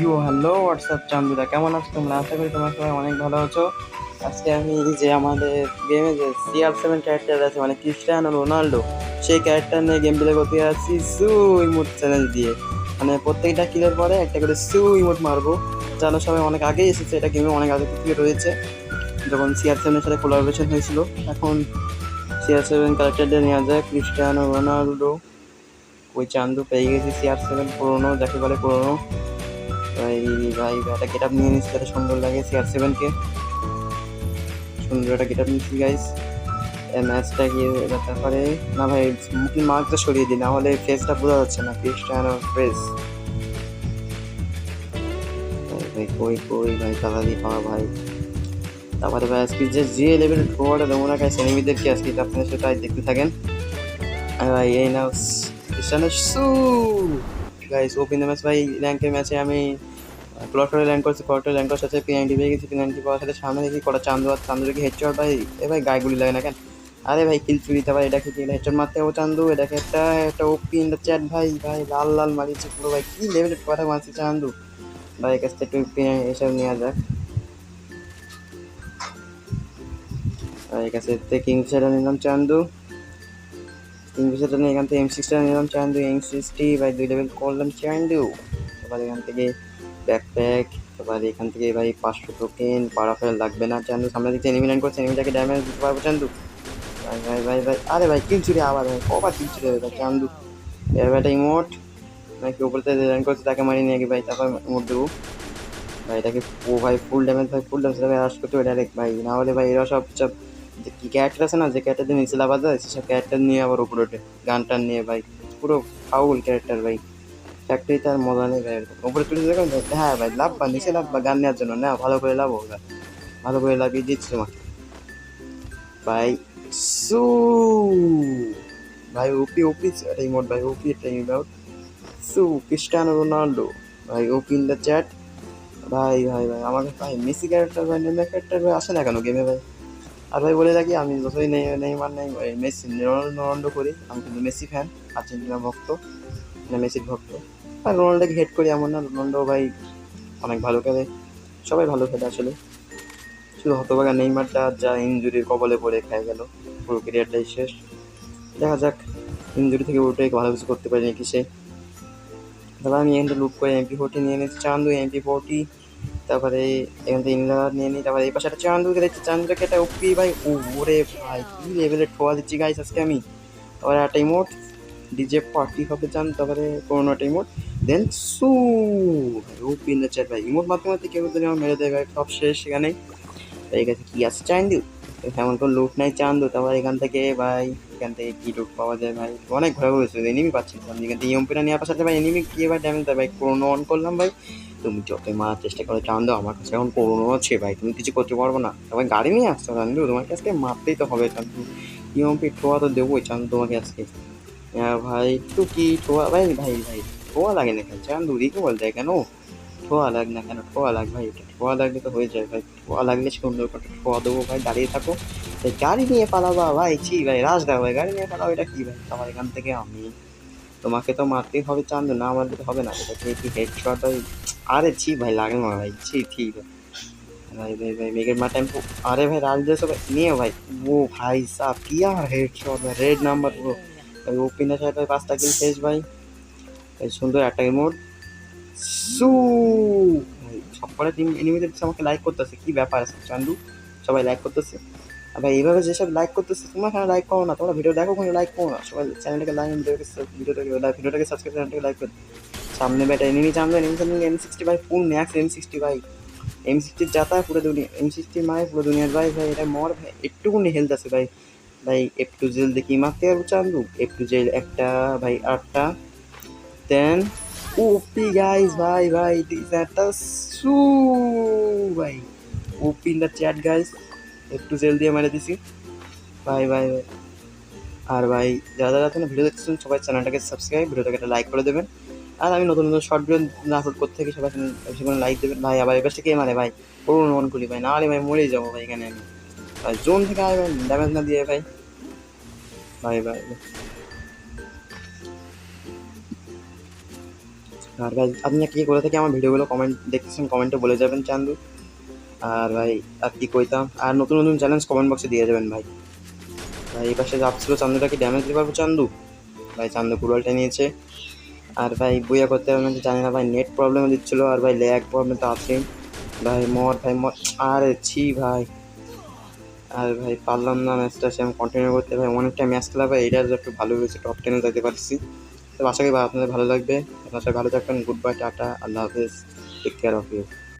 You, hello, WhatsApp চান্দুদা, কেমন আছো তোমরা? আশা করি তোমরা সবাই অনেক ভালো আছো। আজকে আমি যে আমাদের গেমে যে সিআর সেভেন ক্যারেক্টার আছে মানে ক্রিস্টিয়ানো রোনাল্ডো, সেই ক্যারেক্টার নিয়ে গেম প্লে করতে যাচ্ছি সু ইমোট চ্যালেঞ্জ দিয়ে। মানে প্রত্যেকটা কিলের পরে একটা করে সু ইমোট মারবো। জানো, সবাই অনেক আগেই এসেছে, এটা গেমে অনেক আগে থেকে রয়েছে। যখন সিআর সেভেনের সাথে কোলাবোরেশন হয়েছিল, এখন সিআর সেভেন ক্যারেক্টারটা নেওয়া যায় ক্রিস্টিয়ানো রোনাল্ডো, ওই চান্দু পেয়ে গেছি সিআর সেভেন পুরোনো, যাকে বলে পুরোনো। ভাই ভাই একটা গেট নিয়ে নিচ্ছি যাতে সুন্দর লাগে সিআর সেভেনকে সুন্দর একটা গেট আপ নিচ্ছি গাইস ম্যাচটা গিয়ে তারপরে, না ভাই, মুখের মার্কটা সরিয়ে দিই, না হলে ফেসটা বোঝা যাচ্ছে না ক্রিস্টিয়ানো ফেস ভাই কই কই, ভাই, তাড়াতাড়ি পাওয়া ভাই। তারপরে ভাই, আজকে যে যে লেভেলের ফোয়ার্ড দেবো না গাইস এনিমিদেরকে আজকে আপনাদের সেটা দেখতে থাকেন। আর ভাই, এই নাও ক্রিস্টিয়ানো সু গাইস ওপেন ম্যাচ ভাই র্যাঙ্কের ম্যাচে আমি ক্লটারে র্যাঙ্ক করছে ক্লটারে র্যাঙ্ক করার সাথে পিএনডি পেয়ে গেছি পাওয়ার সাথে সামনে দেখি কটা চান্দু আর চান্দু দেখি হেডশট ভাই। এ ভাই গায়ে গুলি লাগে না কেন? আরে ভাই কিল চুরিতে ভাই এটাকে কি হেডশট মারতে হবে চান্দু? এটাকে একটা একটা ওপি ইন দ্য চ্যাট ভাই ভাই, লাল লাল মারিছে পুরো, ভাই। কি লেভেলের কথা মারছে চান্দু? ভাই কাছ থেকে একটু এসব নেওয়া যাক। ভাই কাছে থেকে কিংফিশারটা নিলাম চান্দু। কিংফিশারটা নিয়ে এখান থেকে এম সিক্সটা নিলাম চান্দু এম সিক্সটি ভাই, দুই লেভেল করলাম চান্দু। তারপর এখান থেকে ব্যাকপ্যাক তারপর এখান থেকে ভাই পাঁচশো টোকেন পাড়াফেল লাগবে না। চান্দু সামনে দিকে এনিমি করছে এনিমিটাকে ড্যামেজ দিতে পারব চান্দু। ভাই ভাই ভাই ভাই, আরে ভাই কিল চুরি আবার ভাই, কবার কিল হবে ভাই চান্দু। এবার একটা ইমোট নাকি উপরে থেকে লাইন করছে, তাকে মারি নিয়ে ভাই তারপর ইমোট দেবো। ভাই, এটাকে ও ভাই ফুল ড্যামেজ ভাই ফুল ড্যামেজ ভাই আস করতে হবে ডাইরেক্ট ভাই। না হলে ভাই এরা সব সব, যে কি ক্যারেক্টার আছে না, যে ক্যারেক্টার দিয়ে নিচে লাভা যায় সেসব ক্যারেক্টার নিয়ে আবার উপরে ওঠে। গান টান নিয়ে ভাই, পুরো ফাউল ক্যারেক্টার ভাই। ফ্যাক্টরি তার মজা নেই ভাই। উপরে তুলে দেখুন হ্যাঁ ভাই, লাভ বা নিচে লাভ বা গান নেওয়ার জন্য। না, ভালো করে লাভ হোক ভালো করে লাভিয়ে দিচ্ছি তোমাকে ভাই, সু। ভাই, ওপি ওপি এটা ইমোট ভাই, ওপি এটা ইমোট সু, ক্রিস্টিয়ানো রোনাল্ডো। ভাই, ওপি ইন দ্য চ্যাট ভাই ভাই ভাই আমাকে ভাই, মেসি ক্যারেক্টার ভাই নেমে ক্যারেক্টার ভাই আসে না কেন গেমে ভাই? আর ভাই, বলে রাখি, আমি যতই নেই নেইমার নেই মেসি, রোনাল্ডো করি। আমি কিন্তু মেসি ফ্যান আর্জেন্টিনা ভক্ত। মেসির ভক্ত। আর রোনাল্ডোকে হেড করি এমন না, রোনাল্ডো ভাই অনেক ভালো খেলে। সবাই ভালো খেলে আসলে। শুধু হতভাগা নেইমারটা যা ইঞ্জুরির কবলে পড়ে খেয়ে গেল, পুরো ক্যারিয়ারটাই শেষ। দেখা যাক ইঞ্জুরি থেকে উঠে ভালো কিছু করতে পারি নাকি সে। তারপর আমি এখানটা লুপ করে এমপি ফোরটি নিয়ে নিয়েছি চান্দু এমপি ফোরটি তারপরে এখান থেকে ইনলার নিয়ে নিই, তারপরে এই পাশে একটা চান্দুকে দেখছি চান্দুকে একটা ওপি ভাই, ওরে ভাই, কি লেভেলের ঠোয়া দিচ্ছি গাইস আজকে আমি। তারপরে একটা ইমোট ডিজে পার্টি হবে চান তারপরে কোনো একটা ইমোট দেন সু ওপি ইন দ্য চ্যাট ভাই, ইমোট মারতে মারতে কেউ যদি আমার মেরে দেয় ভাই, সব শেষ সেখানে এই কাছে কি আছে চান্দু? তেমন কোনো লুট নাই চান চান্দু, তারপর এখান থেকে ভাই, এখান থেকে কি লুট পাওয়া যায় ভাই? অনেক ঘোরা ঘুরেছে এনিমি পাচ্ছি না। আমি এখান থেকে ইমপিটা নিয়ে পাশাতে ভাই এনিমি কি ভাই ড্যামেজ দেয় ভাই? পুরোনো অন করলাম ভাই। তুমি যতই মারার চেষ্টা করো চান চান্দু, আমার কাছে এখন পুরোনো আছে ভাই, তুমি কিছু করতে পারব না। তোমার গাড়ি নিয়ে আসছো চান্দু, তোমাকে আজকে মারতেই তো হবে চান চান্দু। ইমপি ঠোয়া তো দেবোই চান্দু তোমাকে আজকে। ভাই, একটু কি ঠোয়া ভাই ভাই ভাই, ঠোয়া লাগে না কেন? চান্দু, দিকে বলতে কেন? ঠোয়া লাগ না কেন? ঠোয়া লাগ ভাই ঠোয়া লাগলে তো হয়ে যায় ভাই। ঠোয়া লাগলে সুন্দর করে ঠোয়া দেবো ভাই, দাঁড়িয়ে থাকো। এই গাড়ি নিয়ে পালাবা ভাই, ছি ভাই রাজ ভাই, গাড়ি নিয়ে পালাও, এটা কি ভাই? আমার এখান থেকে আমি। তোমাকে তো মারতেই হবে চান্দু, না মারলে তো হবে না। এটা কি কি হেড শট ভাই? আরে ছি ভাই লাগে না ভাই, ছি ঠিক ভাই। ভাই ভাই মেঘের মা টেম্পো আরে ভাই দিয়ে সবাই নিয়ে ভাই। ও ভাই সাহ কিয়া হেড শট ভাই রেড নাম্বার পুরো ভাই ওপেনের সাথে ভাই পাঁচটা কিল শেষ ভাই। ভাই সুন্দর একটা ইমোট সু! সবকটা টিম এনিমিদের আমাকে লাইক করতেছে, কি ব্যাপার আছে চান্দু? সবাই লাইক করতেছে। আর ভাই এইভাবে যেসব লাইক করতেছে, তোমরা কেন লাইক করো না? তোমরা ভিডিও দেখো, কোনো লাইক করো না। সবাই চ্যানেলটাকে লাইক ভিডিওটাকে ভিডিওটাকে সাবস্ক্রাইব চ্যানেলটাকে লাইক করো। সামনে ব্যাটা এনিমি চামবে এনিমি সামনে এম সিক্সটি ভাই ফুল ম্যাক্স এম সিক্সটি ভাই। এম সিক্সটির যাতা পুরো দুনিয়া এম সিক্সটির মায় পুরো দুনিয়ার ভাই ভাই, এটা মর ভাই, একটুকুনি হেলথ আছে ভাই। ভাই এফ টু জেল দেখি মারতে পারব চান্দু? এফ টু জেল একটা, ভাই, আটটা। দেন ওপি গাইস ভাই ভাই দিস একটা সু, ভাই। OP in the chat guys F two gel দিয়ে মেরে দিছি। ভাই ভাই ভাই। আর ভাই, যারা যারা এখন ভিডিও দেখতেছেন, সবাই চ্যানেলটাকে সাবস্ক্রাইব ভিডিওটাকে একটা লাইক করে দেবেন। আর আমি নতুন নতুন শর্ট ভিডিও আপলোড করতে থাকি, সবাই সেখানে লাইক দেবেন। ভাই, আবার এবার থেকে মারে, ভাই? করুন মন করি ভাই। নাহলে ভাই, মরেই যাব, ভাই, এখানে আমি। ভাই জোন থেকে আয় ভাই ড্যামেজ না দিয়ে ভাই। ভাই ভাই আর ভাই, আপনি কি করে থেকে আমার ভিডিওগুলো কমেন্ট দেখতেছেন কমেন্টে বলে যাবেন চান্দু। আর ভাই, আর কি কইতাম? আর নতুন নতুন চ্যালেঞ্জ কমেন্ট বক্সে দিয়ে যাবেন ভাই। ভাই, এই পাশে যাচ্ছিল চান্দুটা কি ড্যামেজ দিতে পারব চান্দু? ভাই, চান্দু কুড়ালটা নিয়েছে। আর ভাই, বইয়া করতে পারবেন জানি না ভাই নেট প্রবলেম দিচ্ছিল, আর ভাই ল্যাগ প্রবলেম তো আছেই। ভাই মর ভাই মর আরে ছি ভাই। আর ভাই, পারলাম না ম্যাচটা সে আমি কন্টিনিউ করতে। ভাই, অনেকটা ম্যাচ খেলা, ভাই, এটা একটু ভালো হয়েছে টপ টেনে যেতে পারছি। তো আশা করি আপনাদের ভালো লাগবে। আপনার ভালো থাকবেন। গুড বাই টাটা, আল্লাহ হাফেজ। Take care of you